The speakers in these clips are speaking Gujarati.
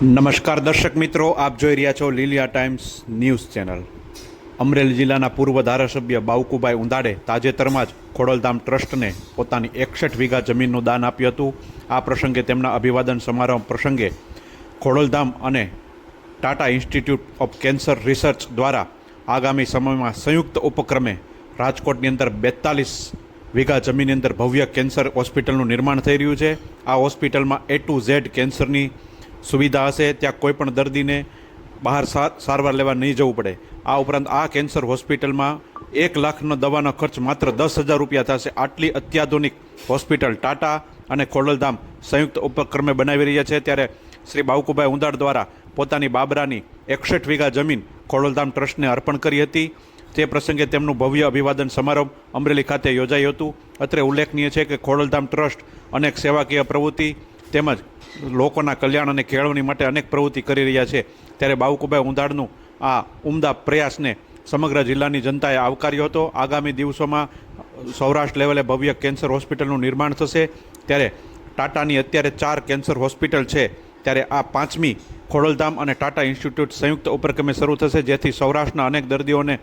નમસ્કાર દર્શક મિત્રો, આપ જોઈ રહ્યા છો Liliya times news channel. Amreli જિલ્લાના પૂર્વ ધારાસભ્ય બાવકુભાઈ ઉંદાડે તાજેતરમાં જ ખોડલધામ ટ્રસ્ટને પોતાની એકસઠ વીઘા જમીનનું દાન આપ્યું હતું. આ પ્રસંગે તેમના અભિવાદન સમારોહ પ્રસંગે ખોડલધામ અને Tata Institute of Cancer Research દ્વારા આગામી સમયમાં સંયુક્ત ઉપક્રમે રાજકોટની અંદર બેતાલીસ વીઘા જમીનની અંદર ભવ્ય કેન્સર હોસ્પિટલનું નિર્માણ થઈ રહ્યું છે. આ હોસ્પિટલમાં એ ટુ ઝેડ કેન્સરની સુવિધા હશે, ત્યાં કોઈ પણ દર્દીને બહાર સારવાર લેવા નહીં જવું પડે. આ ઉપરાંત આ કેન્સર હોસ્પિટલમાં એક લાખનો દવાનો ખર્ચ માત્ર દસ હજાર રૂપિયા થશે. આટલી અત્યાધુનિક હોસ્પિટલ ટાટા અને ખોડલધામ સંયુક્ત ઉપક્રમે બનાવી રહ્યા છે. ત્યારે શ્રી બાવકુભાઈ ઉંદાડ દ્વારા પોતાની બાબરાની એકસઠ વીઘા જમીન ખોડલધામ ટ્રસ્ટને અર્પણ કરી હતી. તે પ્રસંગે તેમનું ભવ્ય અભિવાદન સમારોહ અમરેલી ખાતે યોજાયું હતું. અત્રે ઉલ્લેખનીય છે કે ખોડલધામ ટ્રસ્ટ અનેક સેવાકીય પ્રવૃત્તિ તેમજ લોકોના કલ્યાણ અને કેળવણી માટે અનેક પ્રવૃત્તિ કરી રહ્યા છે. ત્યારે બાવકુભાઈ ઉંધાડનું આ ઉમદા પ્રયાસને સમગ્ર જિલ્લાની જનતાએ આવકાર્યો હતો. આગામી દિવસોમાં સૌરાષ્ટ્ર લેવલે ભવ્ય કેન્સર હોસ્પિટલનું નિર્માણ થશે. ત્યારે ટાટાની અત્યારે ચાર કેન્સર હોસ્પિટલ છે. ત્યારે આ પાંચમી ખોડલધામ અને ટાટા ઇન્સ્ટિટ્યૂટ સંયુક્ત ઉપક્રમે શરૂ થશે, જેથી સૌરાષ્ટ્રના અનેક દર્દીઓને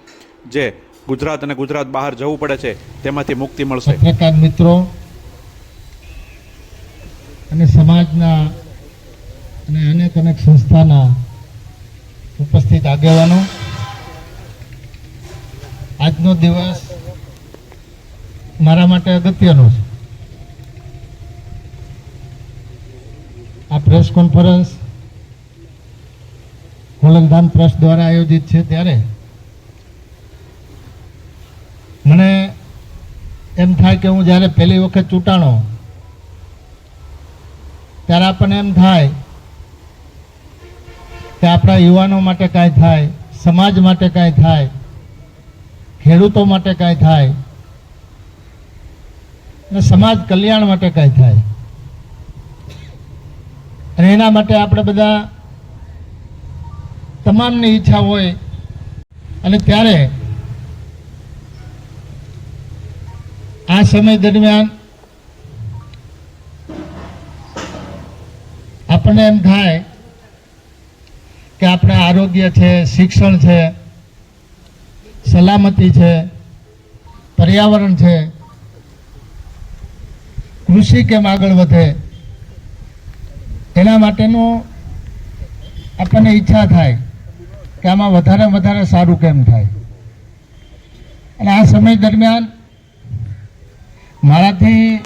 જે ગુજરાત અને ગુજરાત બહાર જવું પડે છે, તેમાંથી મુક્તિ મળશે. મિત્રો અને સમાજના અને અનેક અનેક સંસ્થાના ઉપસ્થિત આગેવાનો. આજનો દિવસ મારા માટે અગત્યનો છે. આ પ્રેસ કોન્ફરન્સ હોલંગધામ ટ્રસ્ટ દ્વારા આયોજિત છે ત્યારે મને એમ થાય કે હું જ્યારે પહેલી વખત ચૂંટાણો ત્યારે આપણને એમ થાય કે આપણા યુવાનો માટે કાંઈ થાય, સમાજ માટે કાંઈ થાય, ખેડૂતો માટે કાંઈ થાય, અને સમાજ કલ્યાણ માટે કાંઈ થાય. અને એના માટે આપણે બધા તમામની ઈચ્છા હોય અને ત્યારે આ સમય દરમિયાન આરોગ્ય છે, શિક્ષણ છે, સલામતી છે, પર્યાવરણ છે, કૃષિ કેમ આગળ વધે? એના માટેનું આપણને ઈચ્છા થાય કે આમાં વધારે વધારે સારું કેમ થાય. અને આ સમય દરમિયાન મારાથી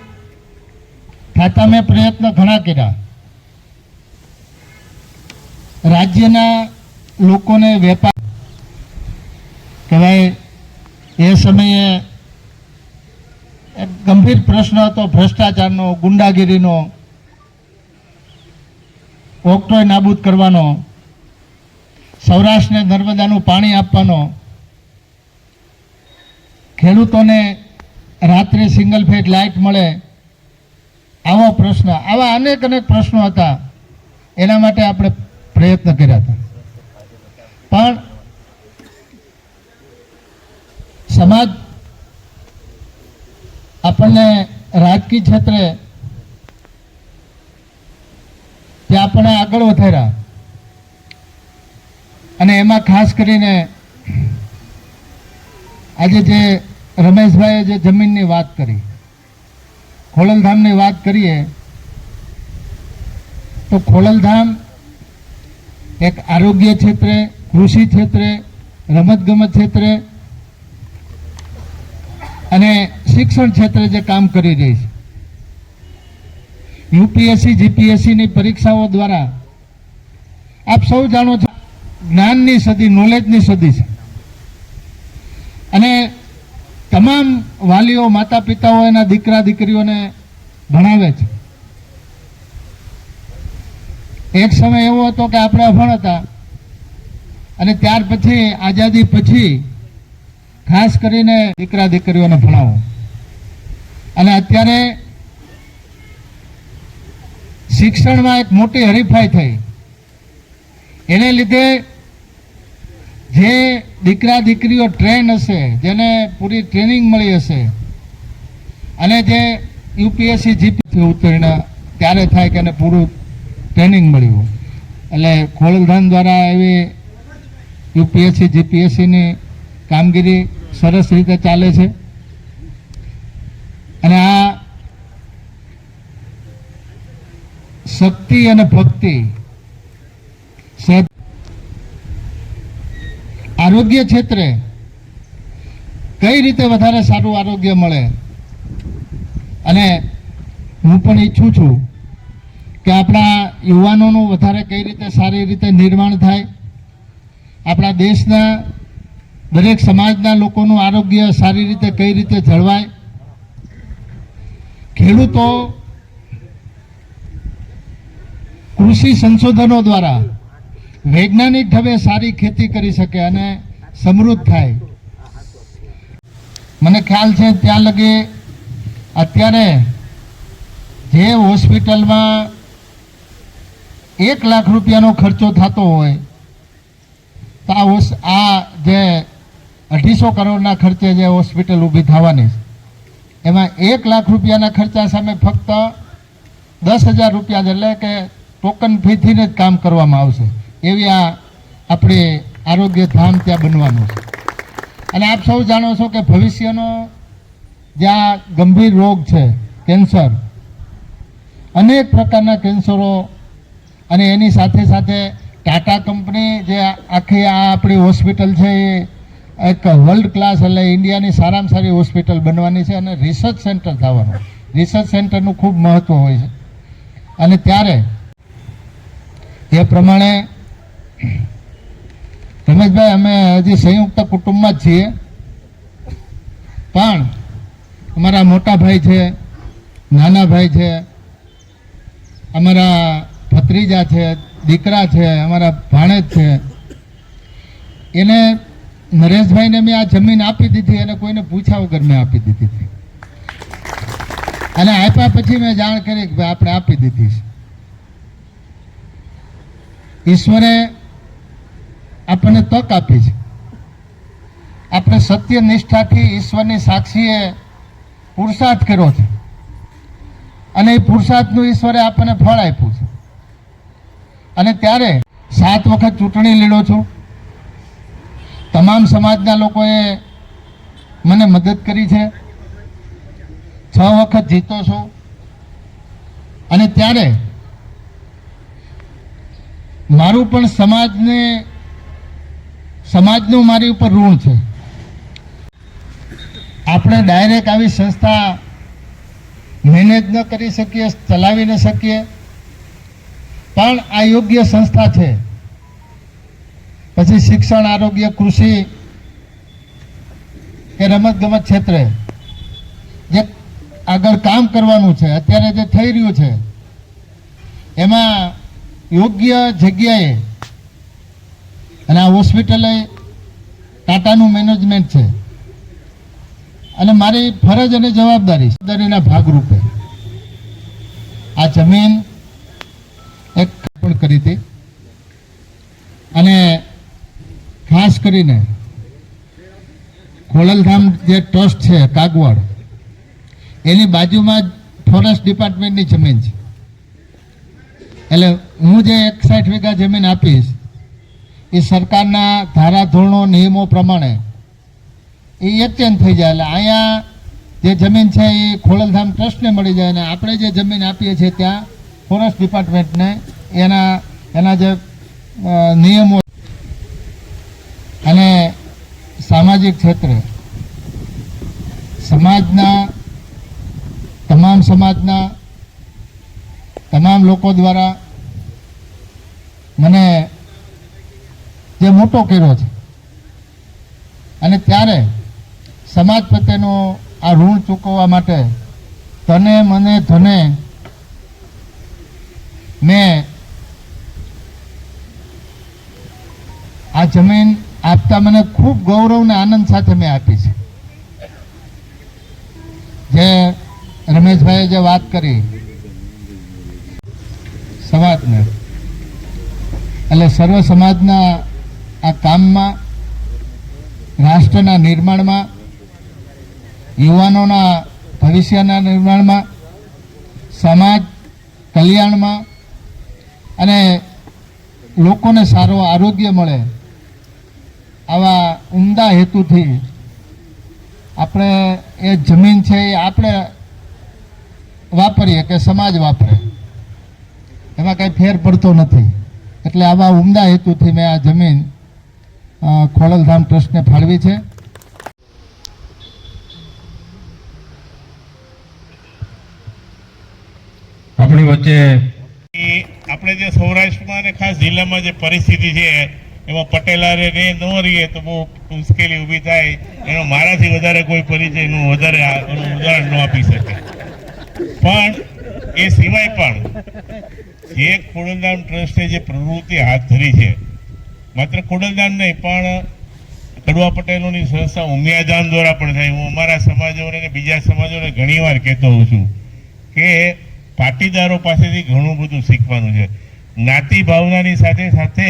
થતા મેં પ્રયત્ન ઘણા કર્યા. રાજ્યના લોકોને વેપાર કહેવાય, એ સમયે એક ગંભીર પ્રશ્ન હતો ભ્રષ્ટાચારનો, ગુંડાગીરીનો, ઓક્ટોય નાબૂદ કરવાનો, સૌરાષ્ટ્રને નર્મદાનું પાણી આપવાનો. ખેડૂતોને રાત્રે સિંગલ ફેટ લાઇટ મળે, આવો પ્રશ્ન, આવા અનેક અનેક પ્રશ્નો હતા. એના માટે આપણે પ્રયત્ન કર્યા હતા. પણ સમાજ આપણને રાજકીય ક્ષેત્રે તે આપણને આગળ વધાર્યા. અને એમાં ખાસ કરીને આજે જે રમેશભાઈએ જે જમીનની વાત કરી, ખોડલધામની વાત કરીએ, તો ખોડલધામ એક આરોગ્ય ક્ષેત્રે કૃષિ ક્ષેત્રે, રમતગમત ક્ષેત્રે અને શિક્ષણ ક્ષેત્રે જે કામ કરી રહી છે. યુપીએસસી, જીપીએસસીની પરીક્ષાઓ દ્વારા આપ સૌ જાણો છો, જ્ઞાનની સદી નોલેજની સદી છે. અને તમામ વાલીઓ માતા પિતાઓ એના દીકરા, દીકરીઓને ભણાવે છે. એક સમય એવો હતો કે આપણે અભણ હતા. અને ત્યાર પછી, આઝાદી પછી, ખાસ કરીને દીકરા દીકરીઓને ભણાવો. અને અત્યારે શિક્ષણમાં એક મોટી હરીફાઈ થઈ. એને લીધે જે દીકરા દીકરીઓ ટ્રેન હશે, જેને પૂરી ટ્રેનિંગ મળી હશે, અને જે યુપીએસસી જીપીથી ઉત્તીર્ણ ત્યારે થાય કે એને પૂરું ટ્રેનિંગ મળ્યું. એટલે ખોળધામ દ્વારા એવી યુપીએસસી જીપીએસસીની કામગીરી સરસ રીતે ચાલે છે. અને આ શક્તિ અને ભક્તિ આરોગ્ય ક્ષેત્રે કઈ રીતે વધારે સારું આરોગ્ય મળે? અને હું પણ ઈચ્છું છું કે આપણા યુવાનોનું વધારે કઈ રીતે સારી રીતે નિર્માણ થાય? આપણા દેશના દરેક સમાજના લોકોનું આરોગ્ય સારી રીતે, કઈ રીતે જળવાય. ખેડૂતો કૃષિ સંશોધનો દ્વારા વૈજ્ઞાનિક ઢબે સારી ખેતી કરી શકે અને સમૃદ્ધ થાય. મને ખ્યાલ છે, ત્યાં લગી અત્યારે જે હોસ્પિટલમાં એક લાખ રૂપિયાનો ખર્ચો થતો હોય આ આ જે અઢીસો કરોડના ખર્ચે જે હોસ્પિટલ ઊભી થવાની છે, એમાં એક લાખ રૂપિયાના ખર્ચા સામે ફક્ત દસ હજાર રૂપિયા એટલે કે ટોકન ફીથી જ કામ કરવામાં આવશે. એવી આ આપણી આરોગ્ય ધામ ત્યાં બનવાનું છે. અને આપ સૌ જાણો છો કે ભવિષ્યનો જે આ ગંભીર રોગ છે, કેન્સર, અનેક પ્રકારના કેન્સરો અને એની સાથે સાથે ટાટા કંપની જે આખી આ આપણી હોસ્પિટલ છે એ એક વર્લ્ડ ક્લાસ એટલે ઇન્ડિયાની સારામાં સારી હોસ્પિટલ બનવાની છે અને રિસર્ચ સેન્ટર થવાનું. રિસર્ચ સેન્ટરનું ખૂબ મહત્ત્વ હોય છે. અને ત્યારે એ પ્રમાણે રમેશભાઈ, અમે હજી સંયુક્ત કુટુંબમાં જ છીએ. પણ અમારા મોટા ભાઈ છે, નાના ભાઈ છે, અમારા ભત્રીજા છે દીકરા છે, અમારા ભાણેજ છે. એને નરેશભાઈને મેં આ જમીન આપી દીધી અને કોઈને પૂછ્યા વગર મેં આપી દીધી હતી. અને આપ્યા પછી મેં જાણ કરી કે ભાઈ, આપણે આપી દીધી છે. ઈશ્વરે આપણને તક આપી છે. આપણે સત્ય નિષ્ઠાથી ઈશ્વરની સાક્ષીએ પુરુષાર્થ કર્યો છે. અને એ પુરુષાર્થનું ઈશ્વરે આપણને ફળ આપ્યું છે. અને ત્યારે સાત વખત ચૂંટણી લડ્યો છું. તમામ સમાજના લોકોએ મને મદદ કરી છે. છ વખત જીતો છું. અને ત્યારે મારું પણ સમાજને, સમાજનું મારી ઉપર ઋણ છે. આપણે ડાયરેક્ટ આવી સંસ્થા મેનેજ ન કરી શકીએ, ચલાવી ન શકીએ. પણ આ યોગ્ય સંસ્થા છે. પછી શિક્ષણ, આરોગ્ય, કૃષિ કે રમત ગમત ક્ષેત્રે જે આગળ કામ કરવાનું છે, અત્યારે જે થઈ રહ્યું છે, એમાં યોગ્ય જગ્યાએ અને આ હોસ્પિટલે ટાટાનું મેનેજમેન્ટ છે. અને મારી ફરજ અને જવાબદારી જવાબદારીના ભાગરૂપે. આ જમીન કરી હતી. અને ખાસ કરીને ખોડલધામ જે ટ્રસ્ટ છે, કાગવાડ, એની બાજુમાં ફોરેસ્ટ ડિપાર્ટમેન્ટની જમીન છે. એટલે હું જે એક સાઠ વીઘા જમીન આપીશ, એ સરકારના ધારાધોરણો, નિયમો પ્રમાણે એ એક્સચેન્જ થઈ જાય. એટલે અહીંયા જે જમીન છે, એ ખોડલધામ ટ્રસ્ટને મળી જાય અને આપણે જે જમીન આપીએ છીએ ત્યાં ફોરેસ્ટ ડિપાર્ટમેન્ટને એના એના જે નિયમો અને સામાજિક ક્ષેત્રે. સમાજના, તમામ સમાજના, તમામ લોકો દ્વારા મને જે મોટો કર્યો છે. અને ત્યારે સમાજ પ્રત્યેનો આ ઋણ ચૂકવવા માટે તને, મને, ધને મેં જમીન આપતા મને ખૂબ ગૌરવ અને આનંદ સાથે મેં આપી છે. જે રમેશભાઈએ જે વાત કરી, સમાજને, એટલે સર્વ સમાજના આ કામમાં, રાષ્ટ્રના નિર્માણમાં, યુવાનોના ભવિષ્યના નિર્માણમાં, સમાજ કલ્યાણમાં, અને લોકોને સારો આરોગ્ય મળે આવા ઉમદા હેતુથી આપણે એ જમીન છે એ આપણે વાપરીએ કે સમાજ વાપરે. એમાં કાંઈ ફેર પડતો નથી. એટલે આવા ઉમદા હેતુથી મેં આ જમીન ખોડલધામ ટ્રસ્ટને ફાળવી છે. આપણી વચ્ચે આપણે જે સૌરાષ્ટ્રમાં અને ખાસ જિલ્લામાં જે પરિસ્થિતિ છે એમાં પટેલારે ને ન રહીએ તો બહુ મુશ્કેલી ઊભી થાય. એનો મારાથી વધારે કોઈ પરિચયનું વધારે ઉદાહરણ ન આપી શકે. પણ એ સિવાય પણ જે ખોડલધામ ટ્રસ્ટે જે પ્રવૃત્તિ હાથ ધરી છે, માત્ર ખોડલધામ નહીં, પણ કડવા પટેલોની સંસ્થા ઉમિયાધામ દ્વારા પણ થાય. હું અમારા સમાજોને અને બીજા સમાજોને ઘણીવાર કહેતો હોઉં છું કે પાટીદારો પાસેથી ઘણું બધું શીખવાનું છે. જ્ઞાતિ ભાવનાની સાથે સાથે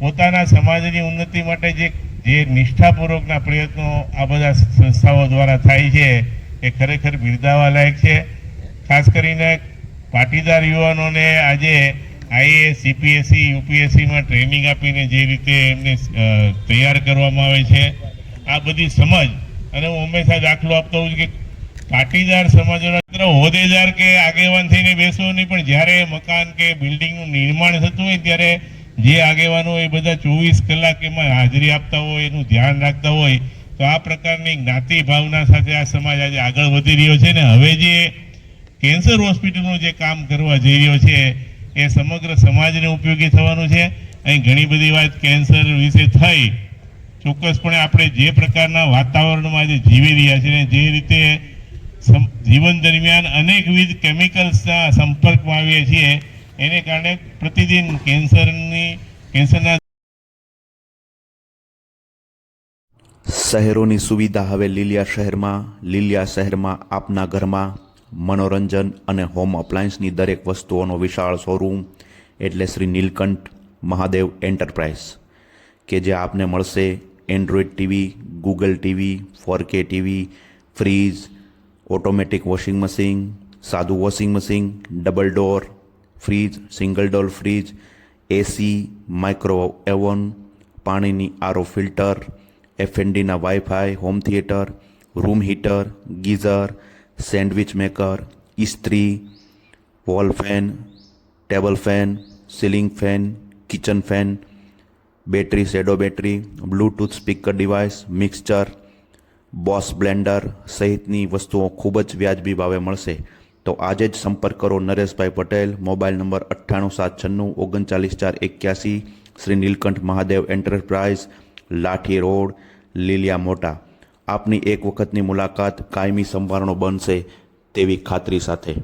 પોતાના સમાજની ઉન્નતિ માટે જે જે નિષ્ઠાપૂર્વકના પ્રયત્નો આ બધા સંસ્થાઓ દ્વારા થાય છે, એ ખરેખર બિરદાવા લાયક છે. ખાસ કરીને પાટીદાર યુવાનોને આજે આઈએએસ, સીપીએસસી, યુપીએસસીમાં ટ્રેનિંગ આપીને જે રીતે એમને તૈયાર કરવામાં આવે છે. આ બધી સમજ, અને હું હંમેશા દાખલો આપતો હોઉં કે પાટીદાર સમાજોના હોદ્દેદાર કે આગેવાન થઈને બેસવો નહીં, પણ જ્યારે મકાન કે બિલ્ડિંગનું નિર્માણ થતું હોય ત્યારે જે આગેવાનો એ બધા ચોવીસ કલાક એમાં હાજરી આપતા હોય, એનું ધ્યાન રાખતા હોય, તો આ પ્રકારની જ્ઞાતિ ભાવના સાથે આ સમાજ આજે આગળ વધી રહ્યો છે ને હવે જે કેન્સર હોસ્પિટલનું જે કામ કરવા જઈ રહ્યો છે, એ સમગ્ર સમાજને ઉપયોગી થવાનું છે. અહીં ઘણી બધી વાત કેન્સર વિશે થઈ. ચોક્કસપણે આપણે જે પ્રકારના વાતાવરણમાં આજે જીવી રહ્યા છીએ જે રીતે જીવન દરમિયાન અનેકવિધ કેમિકલ્સના સંપર્કમાં આવીએ છીએ એને કારણે પ્રતિદિન કેન્સરની, કેન્સરના શહેરોની સુવિધા હવે લીલિયા શહેરમાં લીલિયા શહેરમાં, આપના ઘરમાં, મનોરંજન અને હોમ અપ્લાયન્સની દરેક વસ્તુઓનો વિશાળ શોરૂમ એટલે શ્રી નીલકંઠ મહાદેવ એન્ટરપ્રાઇઝ કે જે આપને મળશે Android TV, Google TV four K TV, fridge, automatic washing machine, સાદું washing machine double door fridge single door fridge AC micro oven પાણીની આરો filter એફએનડીના WiFi home theatre room heater geyser sandwich maker ઇસ્ત્રી wall fan table fan ceiling fan kitchen fan battery shadow battery bluetooth speaker device mixture Bosch blender સહિતની વસ્તુઓ ખૂબ જ વ્યાજબી ભાવે મળશે તો આજે જ સંપર્ક કરો નરેશભાઈ પટેલ, મોબાઈલ નંબર અઠ્ઠાણું સાત છન્નું, ઓગણચાલીસ ચાર એક્યાસી, શ્રી નીલકંઠ મહાદેવ એન્ટરપ્રાઇઝ, લાઠી રોડ, લીલિયા મોટા. આપની એક વખતની મુલાકાત કાયમી સંભારણો બનશે તેવી ખાતરી સાથે.